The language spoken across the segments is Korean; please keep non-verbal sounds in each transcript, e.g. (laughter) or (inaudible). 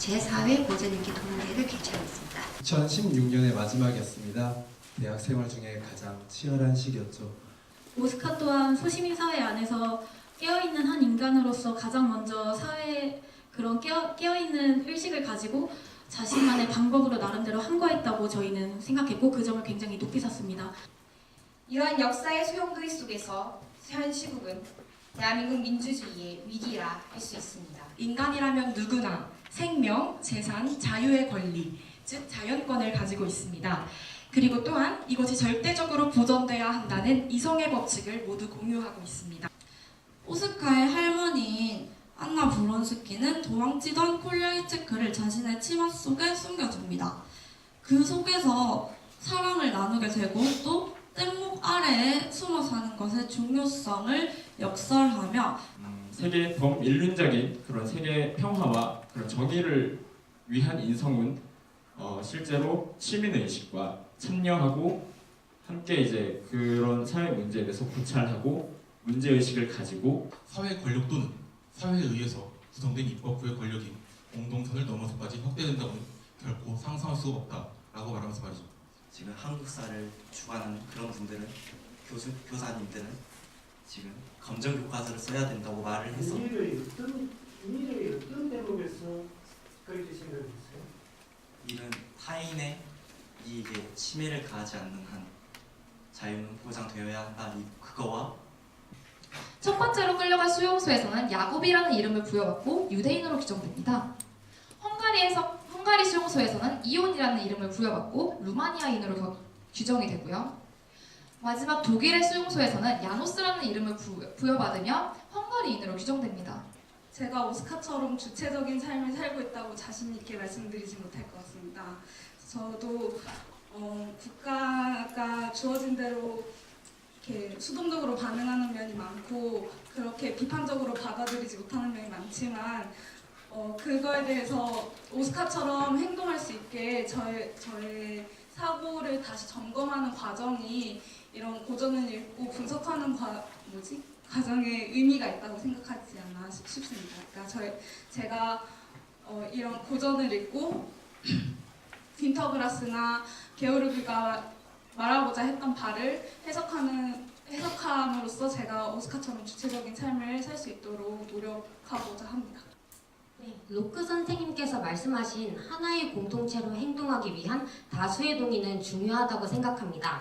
사회 보존인기 동아리를 개최하였습니다. 2016년의 마지막이었습니다. 대학 생활 중에 가장 치열한 시기였죠. 오스카 또한 소시민 사회 안에서 깨어있는 한 인간으로서 가장 먼저 사회에 그런 깨어, 깨어있는 의식을 가지고 자신만의 방법으로 나름대로 함과했다고 저희는 생각했고 그 점을 굉장히 높이 샀습니다. 이러한 역사의 소용돌이 속에서 현 시국은 대한민국 민주주의의 위기라 할 수 있습니다. 인간이라면 누구나 생명, 재산, 자유의 권리, 즉 자연권을 가지고 있습니다. 그리고 또한 이것이 절대적으로 보존돼야 한다는 이성의 법칙을 모두 공유하고 있습니다. 오스카의 할머니인 안나 브론스키는 도망치던 콜레이체크를 자신의 치마 속에 숨겨줍니다. 그 속에서 사랑을 나누게 되고 또 뗏목 아래에 숨어 사는 것의 중요성을 역설하며 음, 세계 범인륜적인 그런 세계 평화와 그런 정의를 위한 인성은 어, 실제로 시민 의식과 참여하고 함께 이제 그런 사회 문제에 대해서 고찰하고 문제 의식을 가지고 사회 권력 또는 사회에 의해서 구성된 입법부의 권력이 공동선을 넘어서까지 확대된다고는 결코 상상할 수가 없다라고 말하면서 말이죠. 지금 한국사를 주관하는 그런 분들은 교수 교사님들은 지금 검정 교과서를 써야 된다고 말을 해서 일을 어떤 일을 어떤 대목에서 그렇게 생각했어요? 이는 타인의 이익에 침해를 가하지 않는 한 자유는 보장되어야 한다. 이 그거와 첫 번째로 끌려간 수용소에서는 야곱이라는 이름을 부여받고 유대인으로 규정됩니다. 헝가리에서 헝가리 수용소에서는 이온이라는 이름을 부여받고 루마니아인으로 겨- 규정이 되고요. 마지막 독일의 수용소에서는 야노스라는 이름을 부, 부여받으며 헝가리인으로 규정됩니다. 제가 오스카처럼 주체적인 삶을 살고 있다고 자신 있게 말씀드리지 못할 것 같습니다. 저도 어, 국가가 주어진 대로 이렇게 수동적으로 반응하는 면이 많고 그렇게 비판적으로 받아들이지 못하는 면이 많지만 어, 그거에 대해서 오스카처럼 행동할 수 있게 저의, 저의 사고를 다시 점검하는 과정이 이런 고전을 읽고 분석하는 과, 뭐지? 과정에 의미가 있다고 생각하지 않나 싶- 싶습니다. 그러니까 저 제가 어, 이런 고전을 읽고 (clears throat) 빈터그라스나 게오르그가 말하고자 했던 바를 해석하는 해석함으로써 제가 오스카처럼 주체적인 삶을 살 수 있도록 노력하고자 합니다. 네, 로크 선생님께서 말씀하신 하나의 공동체로 행동하기 위한 다수의 동의는 중요하다고 생각합니다.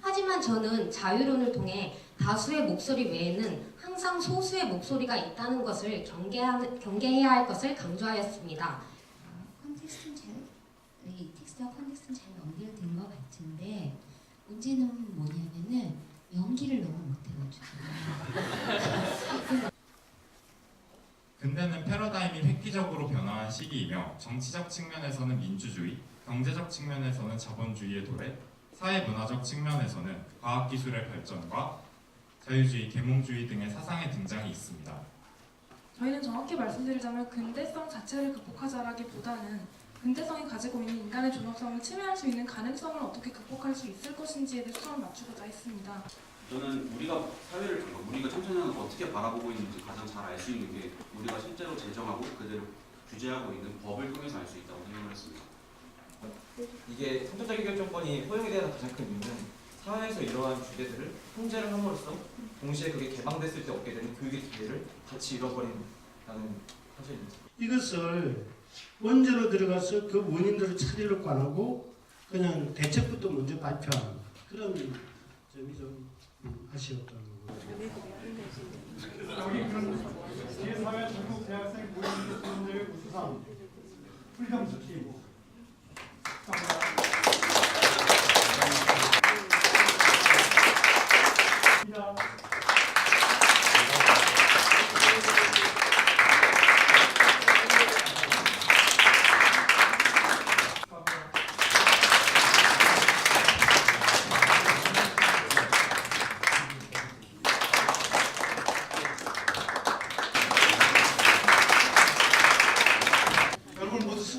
하지만 저는 자유론을 통해 다수의 목소리 외에는 항상 소수의 목소리가 있다는 것을 경계하는, 경계해야 할 것을 강조하였습니다. 컨텍스트는 잘, 이 텍스트와 컨텍스트는 잘연결된 것 같은데 문제는 뭐냐면은 연기를 너무 못해가지고 근대는 패러다임이 획기적으로 변화한 시기이며 정치적 측면에서는 민주주의, 경제적 측면에서는 자본주의의 도래, 사회 문화적 측면에서는 과학기술의 발전과 자유주의, 계몽주의 등의 사상의 등장이 있습니다. 저희는 정확히 말씀드리자면 근대성 자체를 극복하자라기보다는 근대성이 가지고 있는 인간의 존엄성을 침해할 수 있는 가능성을 어떻게 극복할 수 있을 것인지에 대해 초점을 맞추고자 했습니다. 저는 우리가 사회를 우리가 청소년을 어떻게 바라보고 있는지 가장 잘 알 수 있는 게 우리가 실제로 제정하고 그대로 규제하고 있는 법을 통해서 알 수 있다고 생각을 했습니다. 이게 선정적 결정권이 허용에 대한 가장 큰 이유는 사회에서 이러한 주제들을 통제를 함으로써 동시에 그게 개방됐을 때 얻게 되는 교육의 기회를 같이 잃어버린다는 사실입니다. 이것을 원전으로 들어가서 그 원인들을 찾으려고 안 하고 그냥 대책부터 먼저 발표하는 그런 점이 좀 음, 아쉬웠던 거고. 여기 그럼 제4회 전국 대학생 모임의 대회 우수상 프리덤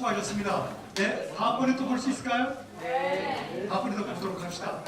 수고하셨습니다. 네, 다음번에 또 볼 수 있을까요? 네. 다음번에 또 보도록 합시다.